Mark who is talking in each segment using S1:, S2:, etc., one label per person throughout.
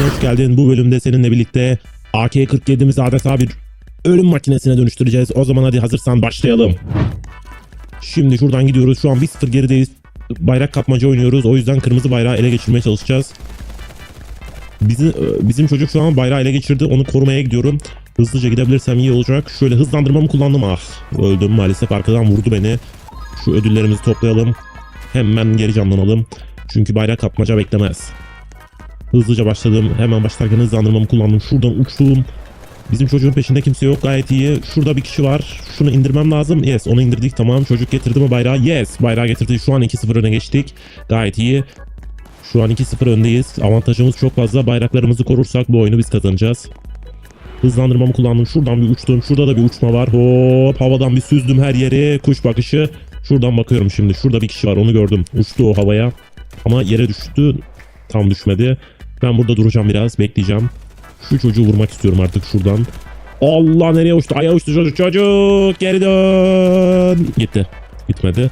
S1: hoş geldin. Bu bölümde seninle birlikte AK-47'mizi adeta bir ölüm makinesine dönüştüreceğiz. O zaman hadi hazırsan başlayalım. Şimdi şuradan gidiyoruz. Şu an 1-0 gerideyiz. Bayrak kapmaca oynuyoruz. O yüzden kırmızı bayrağı ele geçirmeye çalışacağız. Bizim, bizim çocuk şu an bayrağı ele geçirdi. Onu korumaya gidiyorum. Hızlıca gidebilirsem iyi olacak. Şöyle hızlandırmamı kullandım. Ah öldüm maalesef. Arkadan vurdu beni. Şu ödüllerimizi toplayalım. Hemen geri canlanalım. Çünkü bayrak kapmaca beklemez. Hızlıca başladım. Hemen başlarken hızlandırmamı kullandım. Şuradan uçtum. Bizim çocuğun peşinde kimse yok. Gayet iyi. Şurada bir kişi var. Şunu indirmem lazım. Yes onu indirdik. Tamam. Çocuk getirdi mi bayrağı? Yes. Bayrağı getirdi. Şu an 2-0 öne geçtik. Gayet iyi. Şu an 2-0 öndeyiz. Avantajımız çok fazla. Bayraklarımızı korursak bu oyunu biz kazanacağız. Hızlandırmamı kullandım. Şuradan bir uçtum. Şurada da bir uçma var. Hop havadan bir süzdüm her yeri. Kuş bakışı. Şuradan bakıyorum şimdi. Şurada bir kişi var. Onu gördüm. Uçtu o havaya. Ama yere düştü. Tam düşmedi. Ben burada duracağım biraz. Bekleyeceğim. Şu çocuğu vurmak istiyorum artık şuradan. Allah nereye uçtu? Aya uçtu çocuk. Çocuk geri dön. Gitti. Gitmedi.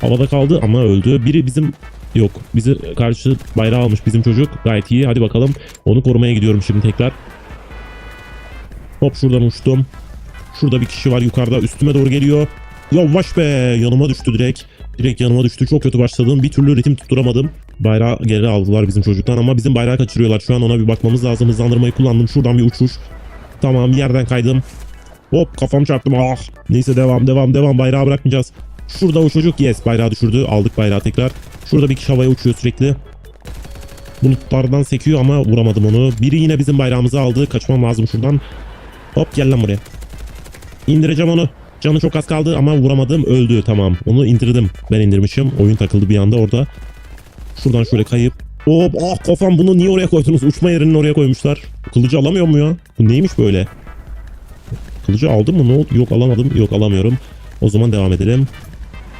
S1: Havada kaldı ama öldü. Biri bizim yok. Bizi karşı bayrağı almış bizim çocuk. Gayet iyi. Hadi bakalım. Onu korumaya gidiyorum şimdi tekrar. Hop şuradan uçtum. Şurada bir kişi var yukarıda. Üstüme doğru geliyor. Yavaş be. Yanıma düştü direkt. Direkt yanıma düştü. Çok kötü başladım. Bir türlü ritim tutturamadım. Bayrağı geri aldılar bizim çocuktan ama bizim bayrağı kaçırıyorlar. Şu an ona bir bakmamız lazım. Hızlandırmayı kullandım. Şuradan bir uçuş. Tamam yerden kaydım. Hop kafam çarptım. Ah. Neyse devam devam devam. Bayrağı bırakmayacağız. Şurada o çocuk. Yes bayrağı düşürdü. Aldık bayrağı tekrar. Şurada bir kişi havaya uçuyor sürekli. Bulutlardan sekiyor ama vuramadım onu. Biri yine bizim bayrağımızı aldı. Kaçmam lazım şuradan. Hop gel lan buraya. İndireceğim onu. Canı çok az kaldı ama vuramadım. Öldü tamam. Onu indirdim. Ben indirmişim. Oyun takıldı bir anda orada. Şuradan şöyle kayıp. Hop ah kafam bunu niye oraya koydunuz? Uçma yerini oraya koymuşlar. Kılıcı alamıyor mu ya? Bu neymiş böyle? Kılıcı aldım mı? Ne oldu? Yok alamadım. Yok alamıyorum. O zaman devam edelim.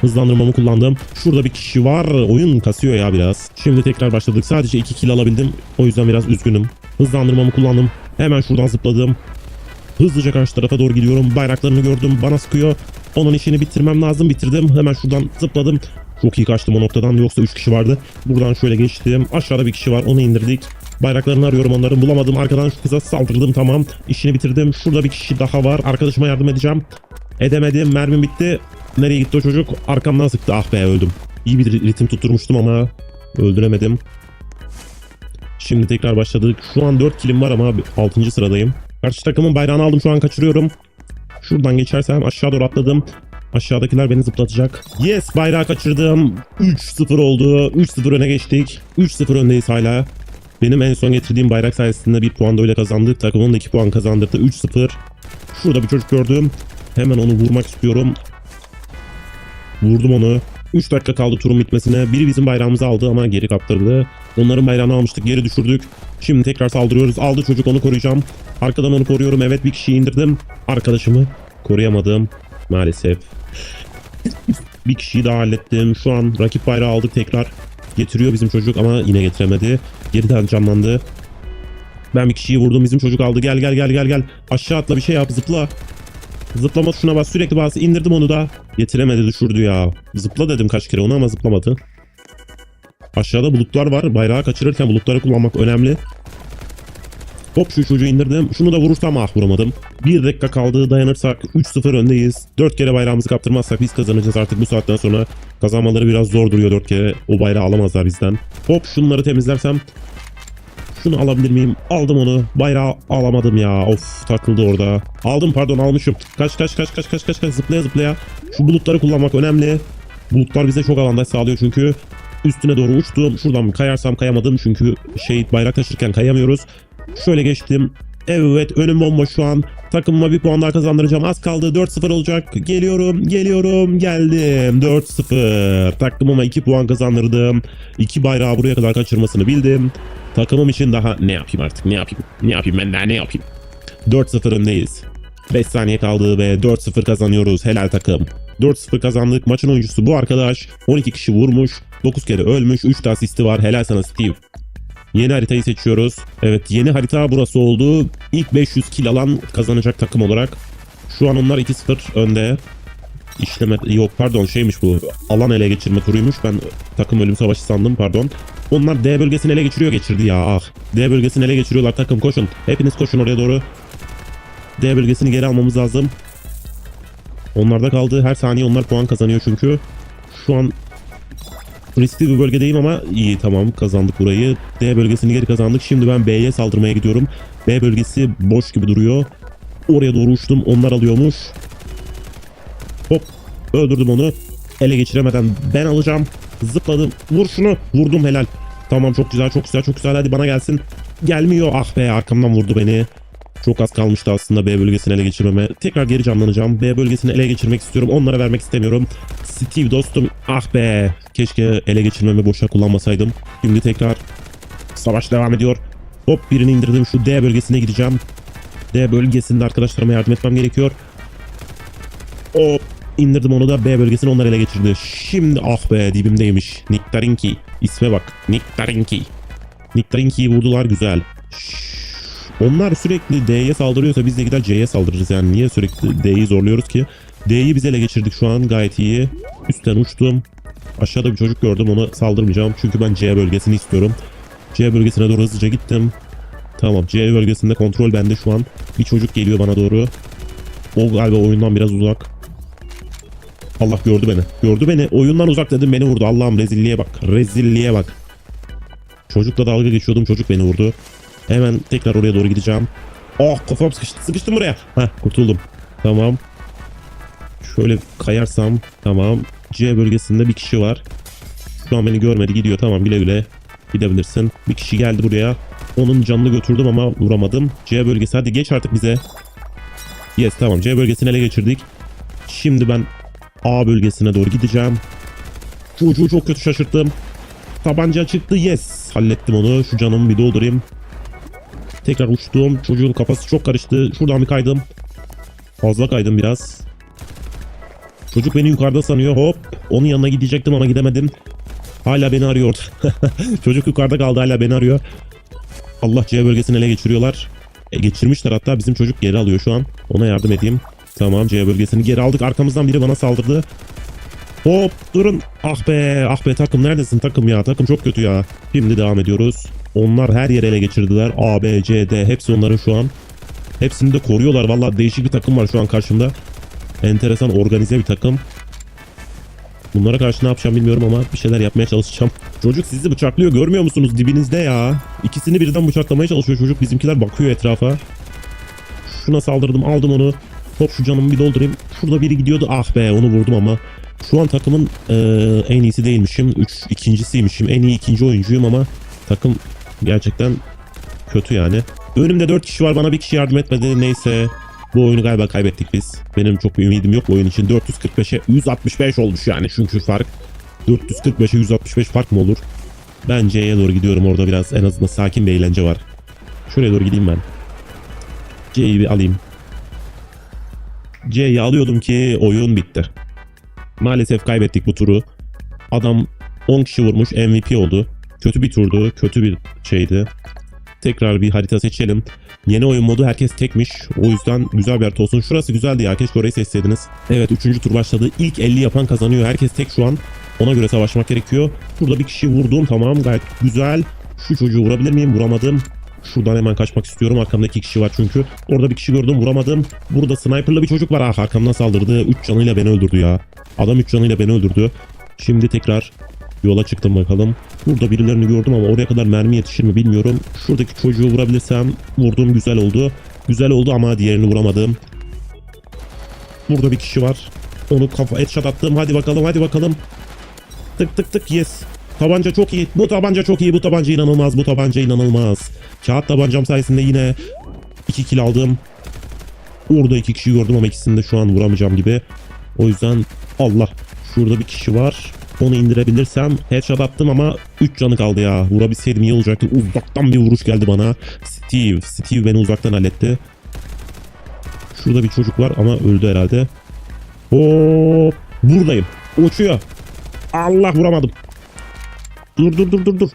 S1: Hızlandırmamı kullandım. Şurada bir kişi var. Oyun kasıyor ya biraz. Şimdi tekrar başladık. Sadece 2 kill alabildim. O yüzden biraz üzgünüm. Hızlandırmamı kullandım. Hemen şuradan zıpladım. Hızlıca karşı tarafa doğru gidiyorum. Bayraklarını gördüm. Bana sıkıyor. Onun işini bitirmem lazım. Bitirdim. Hemen şuradan zıpladım. Çok iyi kaçtım o noktadan. Yoksa 3 kişi vardı. Buradan şöyle geçtim. Aşağıda bir kişi var. Onu indirdik. Bayraklarını arıyorum onların. Bulamadım. Arkadan şu kıza saldırdım. Tamam. İşini bitirdim. Şurada bir kişi daha var. Arkadaşıma yardım edeceğim. Edemedim. Mermim bitti. Nereye gitti o çocuk? Arkamdan sıktı. Ah be öldüm. İyi bir ritim tutturmuştum ama öldüremedim. Şimdi tekrar başladık. Şu an 4 kilim var ama 6. sıradayım. Karşı takımın bayrağını aldım şu an kaçırıyorum. Şuradan geçersem aşağı doğru atladım. Aşağıdakiler beni zıplatacak. Yes bayrağı kaçırdım. 3-0 oldu. 3-0 öne geçtik. 3-0 öndeyiz hala. Benim en son getirdiğim bayrak sayesinde bir puan da öyle kazandık. Takımın da 2 puan kazandırdı. 3-0. Şurada bir çocuk gördüm. Hemen onu vurmak istiyorum. Vurdum onu. 3 dakika kaldı turun bitmesine. Biri bizim bayrağımızı aldı ama geri kaptırdı. Onların bayrağını almıştık geri düşürdük. Şimdi tekrar saldırıyoruz. Aldı çocuk onu koruyacağım. Arkadan onu koruyorum. Evet bir kişiyi indirdim. Arkadaşımı koruyamadım. Maalesef. bir kişiyi daha hallettim. Şu an rakip bayrağı aldık tekrar. Getiriyor bizim çocuk ama yine getiremedi. Geriden canlandı. Ben bir kişiyi vurdum. Bizim çocuk aldı. Gel gel gel gel gel. Aşağı atla bir şey yap zıpla. Zıplama tuşuna bas sürekli bas. indirdim onu da. Getiremedi düşürdü ya. Zıpla dedim kaç kere onu ama zıplamadı. Aşağıda bulutlar var. Bayrağı kaçırırken bulutları kullanmak önemli. Hop şu çocuğu indirdim. Şunu da vurursam ah vuramadım. Bir dakika kaldı dayanırsak 3-0 öndeyiz. 4 kere bayrağımızı kaptırmazsak biz kazanacağız artık bu saatten sonra. Kazanmaları biraz zor duruyor 4 kere. O bayrağı alamazlar bizden. Hop şunları temizlersem. Şunu alabilir miyim? Aldım onu. Bayrağı alamadım ya. Of takıldı orada. Aldım pardon almışım. Kaç kaç kaç kaç kaç kaç kaç zıplaya zıplaya. Şu bulutları kullanmak önemli. Bulutlar bize çok avantaj sağlıyor çünkü. Üstüne doğru uçtum. Şuradan kayarsam kayamadım çünkü şey bayrak taşırken kayamıyoruz. Şöyle geçtim. Evet önüm bomboş şu an. Takımıma bir puan daha kazandıracağım. Az kaldı 4-0 olacak. Geliyorum geliyorum geldim. 4-0. Takımıma 2 puan kazandırdım. 2 bayrağı buraya kadar kaçırmasını bildim. Takımım için daha ne yapayım artık ne yapayım. Ne yapayım ben daha ne yapayım. 4-0 öndeyiz. 5 saniye kaldı ve 4-0 kazanıyoruz. Helal takım. 4-0 kazandık. Maçın oyuncusu bu arkadaş. 12 kişi vurmuş. 9 kere ölmüş. 3 de asisti var. Helal sana Steve. Yeni haritayı seçiyoruz. Evet yeni harita burası oldu. İlk 500 kill alan kazanacak takım olarak. Şu an onlar 2-0 önde. işleme yok pardon şeymiş bu alan ele geçirme turuymuş ben takım ölüm savaşı sandım pardon. Onlar D bölgesini ele geçiriyor geçirdi ya ah. D bölgesini ele geçiriyorlar takım koşun. Hepiniz koşun oraya doğru. D bölgesini geri almamız lazım. Onlarda kaldı. Her saniye onlar puan kazanıyor çünkü. Şu an riskli bir bölgedeyim ama iyi tamam kazandık burayı. D bölgesini geri kazandık. Şimdi ben B'ye saldırmaya gidiyorum. B bölgesi boş gibi duruyor. Oraya doğru uçtum. Onlar alıyormuş. Hop öldürdüm onu. Ele geçiremeden ben alacağım. Zıpladım. Vur şunu. Vurdum helal. Tamam çok güzel çok güzel çok güzel. Hadi bana gelsin. Gelmiyor. Ah be arkamdan vurdu beni. Çok az kalmıştı aslında B bölgesini ele geçirmeme. Tekrar geri canlanacağım. B bölgesini ele geçirmek istiyorum. Onlara vermek istemiyorum. Steve dostum. Ah be. Keşke ele geçirmemi boşa kullanmasaydım. Şimdi tekrar savaş devam ediyor. Hop birini indirdim. Şu D bölgesine gideceğim. D bölgesinde arkadaşlarıma yardım etmem gerekiyor. Hop indirdim onu da B bölgesini onlar ele geçirdi. Şimdi ah be dibimdeymiş. Niktarinki. İsme bak. Niktarinki. Niktarinki'yi vurdular güzel. Onlar sürekli D'ye saldırıyorsa biz de gider C'ye saldırırız yani. Niye sürekli D'yi zorluyoruz ki? D'yi biz ele geçirdik şu an gayet iyi. Üstten uçtum. Aşağıda bir çocuk gördüm ona saldırmayacağım. Çünkü ben C bölgesini istiyorum. C bölgesine doğru hızlıca gittim. Tamam C bölgesinde kontrol bende şu an. Bir çocuk geliyor bana doğru. O galiba oyundan biraz uzak. Allah gördü beni. Gördü beni. Oyundan uzak dedim beni vurdu. Allah'ım rezilliğe bak. Rezilliğe bak. Çocukla dalga geçiyordum. Çocuk beni vurdu. Hemen tekrar oraya doğru gideceğim. Oh kafam sıkıştı. Sıkıştım buraya. Heh kurtuldum. Tamam. Şöyle kayarsam. Tamam. C bölgesinde bir kişi var. Şu an beni görmedi. Gidiyor. Tamam güle güle. Gidebilirsin. Bir kişi geldi buraya. Onun canını götürdüm ama vuramadım. C bölgesi. Hadi geç artık bize. Yes tamam. C bölgesini ele geçirdik. Şimdi ben A bölgesine doğru gideceğim. Çocuğu çok kötü şaşırttım. Tabanca çıktı. Yes. Hallettim onu. Şu canımı bir doldurayım. Tekrar uçtum. Çocuğun kafası çok karıştı. Şuradan bir kaydım. Fazla kaydım biraz. Çocuk beni yukarıda sanıyor. Hop. Onun yanına gidecektim ama gidemedim. Hala beni arıyor. Çocuk yukarıda kaldı hala beni arıyor. Allah C bölgesini ele geçiriyorlar. E, geçirmişler hatta bizim çocuk geri alıyor şu an. Ona yardım edeyim. Tamam C bölgesini geri aldık. Arkamızdan biri bana saldırdı. Hop durun. Ah be ah be takım neredesin takım ya takım çok kötü ya. Şimdi devam ediyoruz. Onlar her yere ele geçirdiler. A, B, C, D hepsi onların şu an. Hepsini de koruyorlar. Valla değişik bir takım var şu an karşımda. Enteresan organize bir takım. Bunlara karşı ne yapacağım bilmiyorum ama bir şeyler yapmaya çalışacağım. Çocuk sizi bıçaklıyor görmüyor musunuz dibinizde ya. İkisini birden bıçaklamaya çalışıyor çocuk. Bizimkiler bakıyor etrafa. Şuna saldırdım aldım onu. Hop şu canımı bir doldurayım. Şurada biri gidiyordu. Ah be onu vurdum ama. Şu an takımın eee, en iyisi değilmişim. Üç, ikincisiymişim. En iyi ikinci oyuncuyum ama takım gerçekten kötü yani. Önümde 4 kişi var bana bir kişi yardım etmedi. Neyse bu oyunu galiba kaybettik biz. Benim çok bir ümidim yok bu oyun için. 445'e 165 olmuş yani çünkü fark. 445'e 165 fark mı olur? Ben C'ye doğru gidiyorum orada biraz en azından sakin bir eğlence var. Şuraya doğru gideyim ben. C'yi bir alayım. C'yi alıyordum ki oyun bitti. Maalesef kaybettik bu turu. Adam 10 kişi vurmuş MVP oldu. Kötü bir turdu. Kötü bir şeydi. Tekrar bir harita seçelim. Yeni oyun modu herkes tekmiş. O yüzden güzel bir harita olsun. Şurası güzeldi ya. Keşke orayı seçseydiniz. Evet 3. tur başladı. İlk 50 yapan kazanıyor. Herkes tek şu an. Ona göre savaşmak gerekiyor. Burada bir kişi vurdum. Tamam gayet güzel. Şu çocuğu vurabilir miyim? Vuramadım. Şuradan hemen kaçmak istiyorum. Arkamda iki kişi var çünkü. Orada bir kişi gördüm vuramadım. Burada sniperlı bir çocuk var. Ah arkamdan saldırdı. 3 canıyla beni öldürdü ya. Adam 3 canıyla beni öldürdü. Şimdi tekrar yola çıktım bakalım. Burada birilerini gördüm ama oraya kadar mermi yetişir mi bilmiyorum. Şuradaki çocuğu vurabilirsem vurdum güzel oldu. Güzel oldu ama diğerini vuramadım. Burada bir kişi var. Onu kafa headshot attım. Hadi bakalım hadi bakalım. Tık tık tık yes. Tabanca çok iyi. Bu tabanca çok iyi. Bu tabanca inanılmaz. Bu tabanca inanılmaz. Kağıt tabancam sayesinde yine 2 kill aldım. Orada iki kişi gördüm ama ikisini de şu an vuramayacağım gibi. O yüzden Allah. Şurada bir kişi var. Onu indirebilirsem headshot attım ama 3 canı kaldı ya. Vurabilseydim iyi olacaktı. Uzaktan bir vuruş geldi bana. Steve. Steve beni uzaktan halletti. Şurada bir çocuk var ama öldü herhalde. Hop. Buradayım. Uçuyor. Allah vuramadım. Dur dur dur dur dur.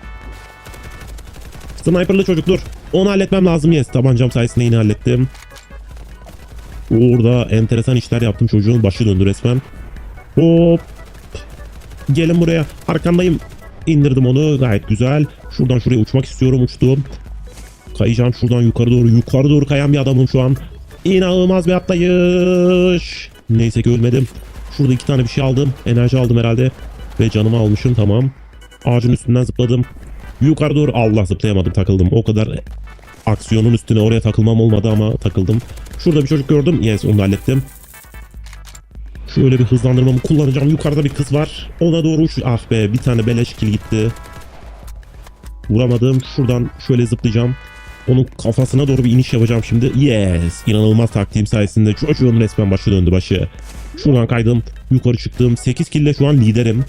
S1: Sniperlı çocuk dur. Onu halletmem lazım yes. Tabancam sayesinde yine hallettim. Orada enteresan işler yaptım. Çocuğun başı döndü resmen. Hop. Gelin buraya. Arkandayım. İndirdim onu. Gayet güzel. Şuradan şuraya uçmak istiyorum. Uçtum. Kayacağım şuradan yukarı doğru. Yukarı doğru kayan bir adamım şu an. İnanılmaz bir atlayış. Neyse ki ölmedim. Şurada iki tane bir şey aldım. Enerji aldım herhalde. Ve canımı almışım tamam. Ağacın üstünden zıpladım. Yukarı doğru Allah zıplayamadım takıldım. O kadar aksiyonun üstüne oraya takılmam olmadı ama takıldım. Şurada bir çocuk gördüm. Yes onu hallettim. Şöyle bir hızlandırmamı kullanacağım. Yukarıda bir kız var. Ona doğru uç. Ah be bir tane beleş kill gitti. Vuramadım. Şuradan şöyle zıplayacağım. Onun kafasına doğru bir iniş yapacağım şimdi. Yes. İnanılmaz taktiğim sayesinde çocuğun resmen başı döndü başı. Şuradan kaydım. Yukarı çıktım. 8 kill ile şu an liderim.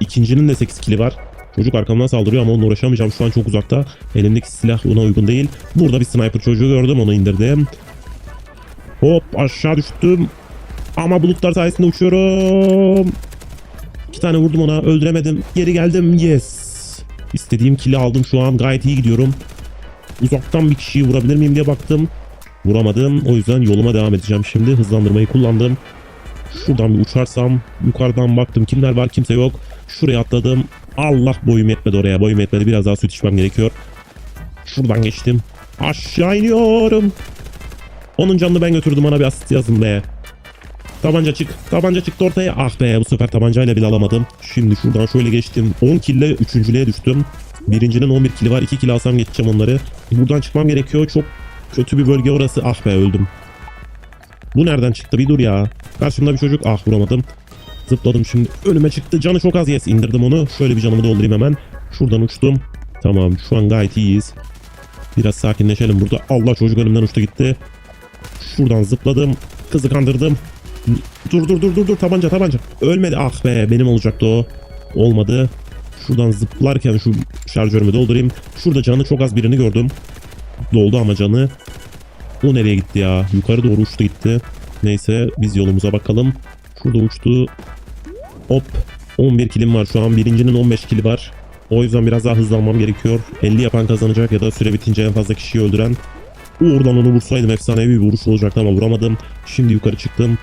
S1: İkincinin de 8 kili var. Çocuk arkamdan saldırıyor ama onunla uğraşamayacağım. Şu an çok uzakta. Elimdeki silah ona uygun değil. Burada bir sniper çocuğu gördüm. Onu indirdim. Hop aşağı düştüm. Ama bulutlar sayesinde uçuyorum. İki tane vurdum ona. Öldüremedim. Geri geldim. Yes. İstediğim kili aldım şu an. Gayet iyi gidiyorum. Uzaktan bir kişiyi vurabilir miyim diye baktım. Vuramadım. O yüzden yoluma devam edeceğim şimdi. Hızlandırmayı kullandım. Şuradan bir uçarsam. Yukarıdan baktım. Kimler var kimse yok. Şuraya atladım. Allah boyum yetmedi oraya. Boyum yetmedi. Biraz daha süt içmem gerekiyor. Şuradan geçtim. Aşağı iniyorum. Onun canını ben götürdüm. Bana bir asist yazın be. Tabanca çık. Tabanca çıktı ortaya. Ah be bu sefer tabancayla bile alamadım. Şimdi şuradan şöyle geçtim. 10 kille 3.lüğe düştüm. Birincinin 11 kili var. 2 kill alsam geçeceğim onları. Buradan çıkmam gerekiyor. Çok kötü bir bölge orası. Ah be öldüm. Bu nereden çıktı? Bir dur ya. Karşımda bir çocuk. Ah vuramadım. Zıpladım şimdi. Önüme çıktı. Canı çok az yes. indirdim onu. Şöyle bir canımı doldurayım hemen. Şuradan uçtum. Tamam şu an gayet iyiyiz. Biraz sakinleşelim burada. Allah çocuk önümden uçtu gitti. Şuradan zıpladım. Kızı kandırdım. Dur dur dur dur dur tabanca tabanca. Ölmedi. Ah be benim olacaktı o. Olmadı. Şuradan zıplarken şu şarjörümü doldurayım. Şurada canı çok az birini gördüm. Doldu ama canı. O nereye gitti ya? Yukarı doğru uçtu gitti. Neyse biz yolumuza bakalım. Şurada uçtu. Hop. 11 kilim var şu an. Birincinin 15 kili var. O yüzden biraz daha hızlanmam gerekiyor. 50 yapan kazanacak ya da süre bitince en fazla kişiyi öldüren. Oradan onu vursaydım efsanevi bir vuruş olacaktı ama vuramadım. Şimdi yukarı çıktım.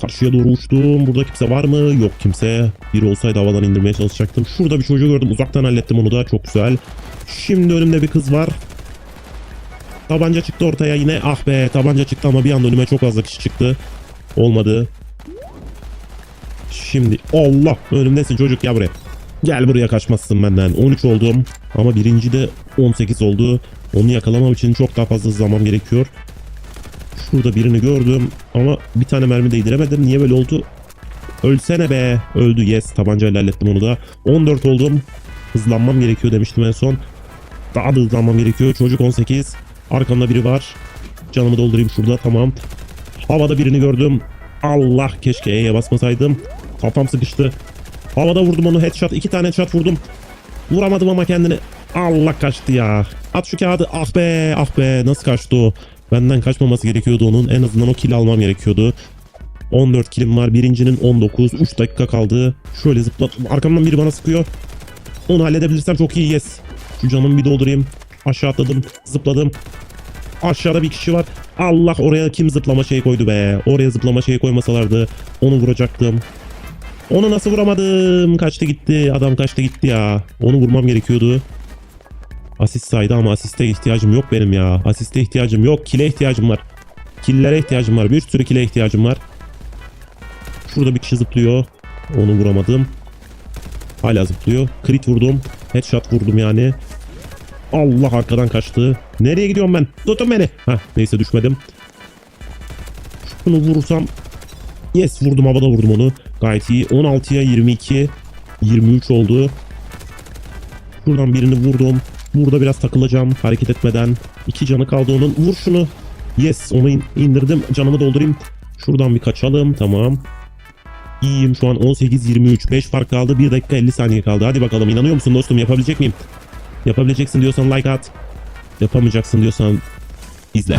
S1: Karşıya doğru uçtum. Burada kimse var mı? Yok kimse. Biri olsaydı havadan indirmeye çalışacaktım. Şurada bir çocuğu gördüm. Uzaktan hallettim onu da. Çok güzel. Şimdi önümde bir kız var. Tabanca çıktı ortaya yine. Ah be tabanca çıktı ama bir anda önüme çok fazla kişi çıktı. Olmadı. Şimdi Allah önümdesin çocuk ya buraya. Gel buraya kaçmazsın benden. 13 oldum ama birinci de 18 oldu. Onu yakalamam için çok daha fazla hızlanmam gerekiyor. Şurada birini gördüm ama bir tane mermi değdiremedim. Niye böyle oldu? Ölsene be. Öldü yes. Tabancayla hallettim onu da. 14 oldum. Hızlanmam gerekiyor demiştim en son. Daha da hızlanmam gerekiyor. Çocuk 18. Arkamda biri var. Canımı doldurayım şurada tamam. Havada birini gördüm. Allah keşke E'ye basmasaydım. Kafam sıkıştı. Havada vurdum onu headshot. iki tane headshot vurdum. Vuramadım ama kendini. Allah kaçtı ya. At şu kağıdı. Ah be ah be nasıl kaçtı o. Benden kaçmaması gerekiyordu onun. En azından o kill almam gerekiyordu. 14 killim var. Birincinin 19. 3 dakika kaldı. Şöyle zıplattım. Arkamdan biri bana sıkıyor. Onu halledebilirsem çok iyi yes. Şu canımı bir doldurayım. Aşağı atladım. Zıpladım. Aşağıda bir kişi var. Allah oraya kim zıplama şeyi koydu be. Oraya zıplama şeyi koymasalardı onu vuracaktım. Onu nasıl vuramadım? Kaçtı gitti. Adam kaçtı gitti ya. Onu vurmam gerekiyordu. Asist saydı ama asiste ihtiyacım yok benim ya. Asiste ihtiyacım yok. Kile ihtiyacım var. Killere ihtiyacım var. Bir sürü kile ihtiyacım var. Şurada bir kişi zıplıyor. Onu vuramadım. Hala zıplıyor. Crit vurdum. Headshot vurdum yani. Allah arkadan kaçtı. Nereye gidiyorum ben? Tutun beni. Heh, neyse düşmedim. Şunu vurursam. Yes vurdum havada vurdum onu. Gayet iyi. 16'ya 22. 23 oldu. Şuradan birini vurdum. Burada biraz takılacağım hareket etmeden. İki canı kaldı onun. Vur şunu. Yes onu in- indirdim. Canımı doldurayım. Şuradan bir kaçalım. Tamam. İyiyim şu an 18-23. 5 fark kaldı. 1 dakika 50 saniye kaldı. Hadi bakalım inanıyor musun dostum yapabilecek miyim? Yapabileceksin diyorsan like at. Yapamayacaksın diyorsan izle.